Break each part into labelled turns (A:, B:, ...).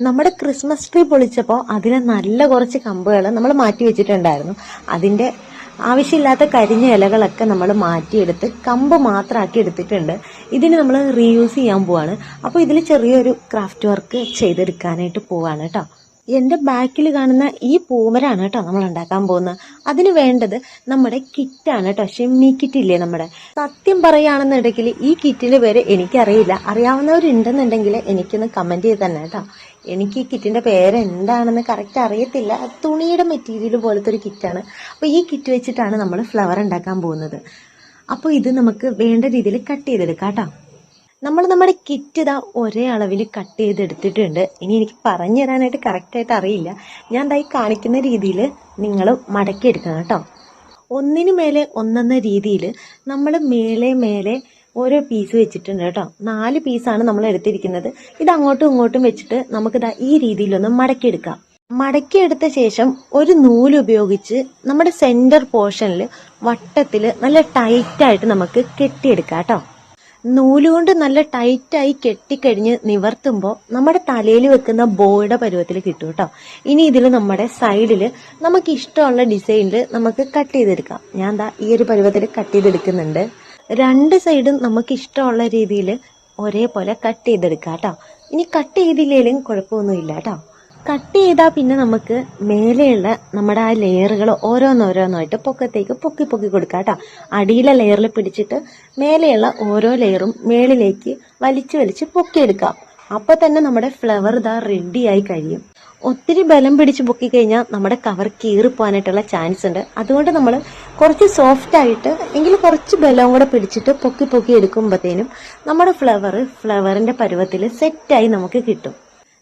A: നമ്മുടെ Christmas tree പൊളിച്ചപ്പോൾ അതിന് നല്ല കുറച്ച് കമ്പുകൾ നമ്മൾ മാറ്റി വെച്ചിട്ടുണ്ടായിരുന്നു. അതിന്റെ ആവശ്യമില്ലാത്ത കരിഞ്ഞ ഇലകളൊക്കെ നമ്മൾ മാറ്റിയെടുത്ത് കമ്പ് മാത്രമാക്കി എടുത്തിട്ടുണ്ട്. ഇതിന് നമ്മൾ റീയൂസ് ചെയ്യാൻ പോവാണ്. അപ്പോൾ ഇതിൽ ചെറിയൊരു ക്രാഫ്റ്റ് വർക്ക് ചെയ്തെടുക്കാനായിട്ട് പോവാണ് കേട്ടോ എന്റെ ബാക്കിൽ കാണുന്ന ഈ പൂമരാണ് കേട്ടോ നമ്മൾ ഉണ്ടാക്കാൻ പോകുന്നത്. അതിന് വേണ്ടത് നമ്മുടെ കിറ്റാണ് കേട്ടോ ഷെമ്മി കിറ്റ് ഇല്ലേ നമ്മുടെ? സത്യം പറയുകയാണെന്നുണ്ടെങ്കിൽ ഈ കിറ്റിന്റെ പേര് എനിക്കറിയില്ല. അറിയാവുന്നവരുണ്ടെന്നുണ്ടെങ്കിൽ എനിക്കൊന്ന് കമന്റ് ചെയ്ത് തന്നെ കേട്ടോ എനിക്ക് ഈ കിറ്റിന്റെ പേര് എന്താണെന്ന് കറക്റ്റ് അറിയത്തില്ല. തുണിയുടെ മെറ്റീരിയൽ പോലത്തെ ഒരു കിറ്റാണ്. അപ്പോൾ ഈ കിറ്റ് വെച്ചിട്ടാണ് നമ്മൾ ഫ്ലവർ ഉണ്ടാക്കാൻ പോകുന്നത്. അപ്പോൾ ഇത് നമുക്ക് വേണ്ട രീതിയിൽ കട്ട് ചെയ്തെടുക്കാം കേട്ടോ. നമ്മൾ നമ്മുടെ കിറ്റ് ഇതാ ഒരേ അളവിൽ കട്ട് ചെയ്തെടുത്തിട്ടുണ്ട്. ഇനി എനിക്ക് പറഞ്ഞു തരാനായിട്ട് കറക്റ്റായിട്ട് അറിയില്ല. ഞാൻ ഈ കാണിക്കുന്ന രീതിയിൽ നിങ്ങൾ മടക്കി എടുക്കണം കേട്ടോ. ഒന്നിനു മേലെ ഒന്നെന്ന രീതിയിൽ നമ്മൾ മേലെ മേലെ ഓരോ പീസ് വെച്ചിട്ടുണ്ട് കേട്ടോ. നാല് പീസാണ് നമ്മൾ എടുത്തിരിക്കുന്നത്. ഇത് അങ്ങോട്ടും ഇങ്ങോട്ടും വെച്ചിട്ട് നമുക്കിതാ ഈ രീതിയിലൊന്ന് മടക്കിയെടുക്കാം. മടക്കിയെടുത്ത ശേഷം ഒരു നൂൽ ഉപയോഗിച്ച് നമ്മുടെ സെന്റർ പോർഷനിൽ വട്ടത്തിൽ നല്ല ടൈറ്റായിട്ട് നമുക്ക് കെട്ടിയെടുക്കാം കേട്ടോ. നൂലുകൊണ്ട് നല്ല ടൈറ്റായി കെട്ടിക്കഴിഞ്ഞ് നിവർത്തുമ്പോൾ നമ്മുടെ തലയിൽ വെക്കുന്ന ബോയുടെ പരുവത്തിൽ കിട്ടും കേട്ടോ. ഇനി ഇതിൽ നമ്മുടെ സൈഡിൽ നമുക്ക് ഇഷ്ടമുള്ള ഡിസൈനിൽ നമുക്ക് കട്ട് ചെയ്തെടുക്കാം. ഞാൻ ദാ ഈ ഒരു പരുവത്തിൽ കട്ട് ചെയ്തെടുക്കുന്നുണ്ട്. രണ്ട് സൈഡും നമുക്ക് ഇഷ്ടമുള്ള രീതിയിൽ ഒരേപോലെ കട്ട് ചെയ്തെടുക്കാം കേട്ടോ. ഇനി കട്ട് ചെയ്തില്ലെങ്കിലും കുഴപ്പമൊന്നുമില്ല കേട്ടോ. കട്ട് ചെയ്താൽ പിന്നെ നമുക്ക് മേലെയുള്ള നമ്മുടെ ആ ലെയറുകൾ ഓരോന്നോരോന്നായിട്ട് പൊക്കത്തേക്ക് പൊക്കി പൊക്കി കൊടുക്കാം കേട്ടോ. അടിയിലെ ലെയറിൽ പിടിച്ചിട്ട് മേലെയുള്ള ഓരോ ലെയറും മേളിലേക്ക് വലിച്ചു വലിച്ച് പൊക്കിയെടുക്കാം. അപ്പോൾ തന്നെ നമ്മുടെ ഫ്ലവർ ഇതാ റെഡിയായി കഴിയും. ഒത്തിരി ബലം പിടിച്ച് പൊക്കി കഴിഞ്ഞാൽ നമ്മുടെ കവർ കീറിപ്പോകാനായിട്ടുള്ള ചാൻസ് ഉണ്ട്. അതുകൊണ്ട് നമ്മൾ കുറച്ച് സോഫ്റ്റ് ആയിട്ട് എങ്കിൽ കുറച്ച് ബലവും കൂടെ പിടിച്ചിട്ട് പൊക്കി പൊക്കി എടുക്കുമ്പോഴത്തേനും നമ്മുടെ ഫ്ലവർ ഫ്ലവറിന്റെ പരുവത്തിൽ സെറ്റായി നമുക്ക് കിട്ടും.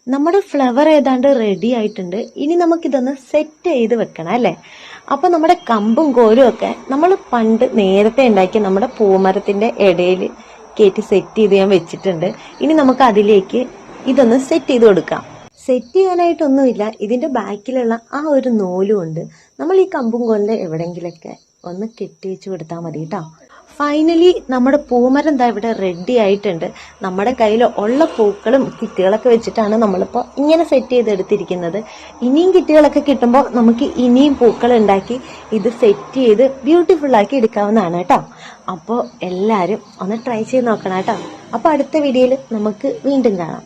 A: നമ്മുടെ ഫ്ലവർ ഏതാണ്ട് റെഡി ആയിട്ടുണ്ട്. ഇനി നമുക്കിതൊന്ന് സെറ്റ് ചെയ്ത് വെക്കണം അല്ലേ? അപ്പോൾ നമ്മുടെ കമ്പും കോലും ഒക്കെ നമ്മൾ പണ്ട് നേരത്തെ ഉണ്ടാക്കിയ നമ്മുടെ പൂമരത്തിന്റെ ഇടയിൽ കയറ്റി സെറ്റ് ചെയ്ത് ഞാൻ വെച്ചിട്ടുണ്ട്. ഇനി നമുക്ക് അതിലേക്ക് ഇതൊന്ന് സെറ്റ് ചെയ്ത് കൊടുക്കാം. സെറ്റ് ചെയ്യാനായിട്ടൊന്നുമില്ല. ഇതിന്റെ ബാക്കിലുള്ള ആ ഒരു നൂലും ഉണ്ട് നമ്മൾ ഈ കമ്പും കൊല്ല എവിടെയെങ്കിലൊക്കെ ഒന്ന് കെട്ടി വെച്ച് കൊടുത്താൽ മതി കേട്ടോ ഫൈനലി നമ്മുടെ പൂമരം ദാ ഇവിടെ റെഡി ആയിട്ടുണ്ട്. നമ്മുടെ കയ്യിൽ ഉള്ള പൂക്കളും കിറ്റുകളൊക്കെ വെച്ചിട്ടാണ് നമ്മളിപ്പോൾ ഇങ്ങനെ സെറ്റ് ചെയ്തെടുത്തിരിക്കുന്നത്. ഇനിയും കിറ്റുകളൊക്കെ കിട്ടുമ്പോൾ നമുക്ക് ഇനിയും പൂക്കൾ ഉണ്ടാക്കി ഇത് സെറ്റ് ചെയ്ത് ബ്യൂട്ടിഫുൾ ആക്കി എടുക്കാവുന്നതാണ് കേട്ടോ അപ്പോൾ എല്ലാവരും ഒന്ന് ട്രൈ ചെയ്ത് നോക്കണം കേട്ടോ അപ്പോൾ അടുത്ത വീഡിയോയിൽ നമുക്ക് വീണ്ടും കാണാം.